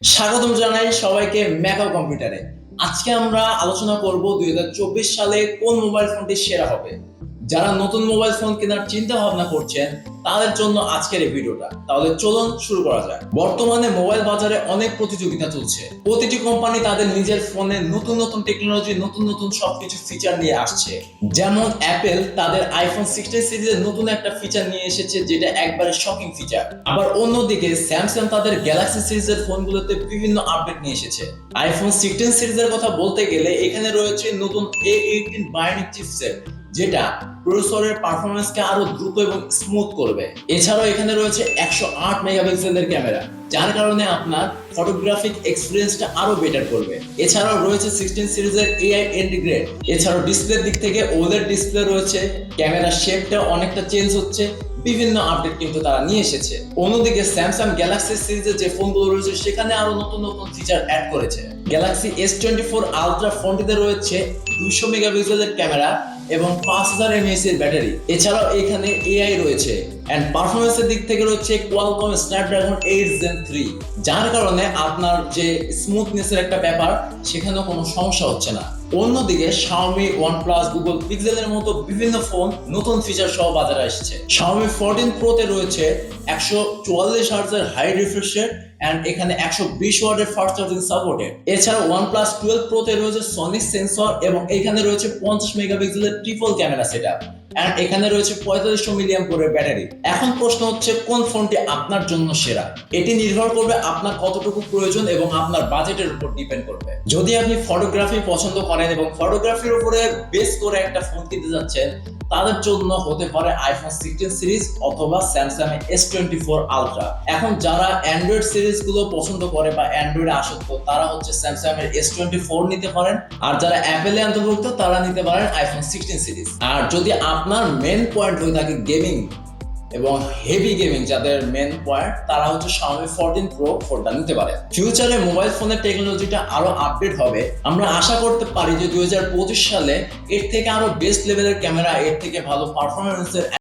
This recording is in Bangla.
স্বাগতম জানাই সবাইকে ম্যাকাও কম্পিউটারে আজকে আমরা আলোচনা করব দুই হাজার চব্বিশ সালে কোন মোবাইল ফোনটি সেরা হবে? যারা নতুন মোবাইল ফোন কেনার চিন্তা ভাবনা করছেন, তাদের জন্য আজকের এই ভিডিওটা। তাহলে চলুন শুরু করা যাক। বর্তমানে মোবাইল বাজারে অনেক প্রতিযোগিতা চলছে। প্রতিটি কোম্পানি তাদের নিজের ফোনে নতুন নতুন টেকনোলজি নতুন নতুন সবকিছু ফিচার নিয়ে আসছে। যেমন অ্যাপেল তাদের আইফোন সিক্সটিন সিরিজের নতুন একটা ফিচার নিয়ে এসেছে, যেটা একবারে শকিং ফিচার আবার অন্যদিকে স্যামসাং তাদের গ্যালাক্সি সিরিজের ফোনগুলোতে বিভিন্ন আপডেট নিয়ে এসেছে। আইফোন সিক্সটিন সিরিজের কথা বলতে গেলে এখানে রয়েছে নতুন এ এইটিন বায়োনিক চিপসেট যেটা প্রসেসরের পারফরমেন্সকে আরও দ্রুত এবং স্মুথ করবে। এছাড়াও এখানে রয়েছে একশো আট মেগাপিক্সেলের ক্যামেরা, যার কারণে আপনার ফটোগ্রাফিক এক্সপিরিয়েন্সটা আরও বেটার করবে। এছাড়াও রয়েছে সিক্সটিন সিরিজের এআই ইন্টিগ্রেট এছাড়াও ডিসপ্লের দিক থেকে ওদের ডিসপ্লে রয়েছে ক্যামেরার শেপটা অনেকটা চেঞ্জ হচ্ছে, বিভিন্ন আপডেট কিন্তু তারা নিয়ে এসেছে। অন্যদিকে স্যামসাং গ্যালাক্সি সিরিজের যে ফোনগুলো রয়েছে, সেখানে আরও নতুন নতুন ফিচার অ্যাড করেছে। Galaxy S twenty four Ultra ফোনটিতে রয়েছে দুইশো মেগাপিক্সেলের ক্যামেরা এবং পাঁচ হাজার এমএস এর ব্যাটারি। এছাড়াও এখানে এআই রয়েছে। অ্যান্ড পারফরমেন্সের দিক থেকে রয়েছে Qualcomm Snapdragon eight Gen three যার কারণে আপনার যে স্মুথনেসের একটা ব্যাপার, সেখানেও কোনো সমস্যা হচ্ছে না। অন্যদিকে Xiaomi, OnePlus, Google Pixel এর মতো বিভিন্ন ফোন নতুন ফিচার সহ বাজারে এসেছে Xiaomi 14 Pro তে রয়েছে একশো চুয়াল্লিশ হার্জের হাই রিফ্রেশ অ্যান্ড এখানে একশো বিশ ওয়াটের ফাস্ট চার্জিং সাপোর্টেড এছাড়া OnePlus 12 Pro তে রয়েছে সনিক সেন্সর এবং এখানে রয়েছে পঞ্চাশ মেগাপিক্সেলের ট্রিপল ক্যামেরা সেটআপ অ্যান্ড এখানে রয়েছে পঁয়তাল্লিশশো মিলিয়াম করে ব্যাটারি। এখন প্রশ্ন হচ্ছে, কোন ফোনটি আপনার জন্য সেরা? এটি নির্ভর করবে আপনার কতটুকু প্রয়োজন এবং আপনার বাজেটের উপর ডিপেন্ড করবে। যদি আপনি ফটোগ্রাফি পছন্দ করেন এবং ফটোগ্রাফির উপরে বেস করে একটা ফোন কিনতে যাচ্ছেন, তাদের জন্য হতে পারে আইফোন সিক্সটিন সিরিজ অথবা Samsung S twenty four Ultra এখন যারা অ্যান্ড্রয়েড সিরিজগুলো পছন্দ করে বা অ্যান্ড্রয়েডে আসক্ত, তারা হচ্ছে স্যামসাং এর এস টোয়েন্টি ফোর নিতে পারেন। আর যারা অ্যাপেলে অন্তর্ভুক্ত, তারা নিতে পারেন আইফোন সিক্সটিন সিরিজ আর যদি আপনার মেন পয়েন্ট হয়ে থাকে গেমিং এবং হেভি গেমিং যাদের মেন পয়েন্ট তারা হচ্ছে Xiaomi ফোরটিন প্রো ফোরটা নিতে পারে। ফিউচারে মোবাইল ফোনের টেকনোলজিটা আরও আপডেট হবে। আমরা আশা করতে পারি যে দুই হাজার পঁচিশ সালে এর থেকে আরও বেস্ট লেভেলের ক্যামেরা এর থেকে ভালো পারফরমেন্সের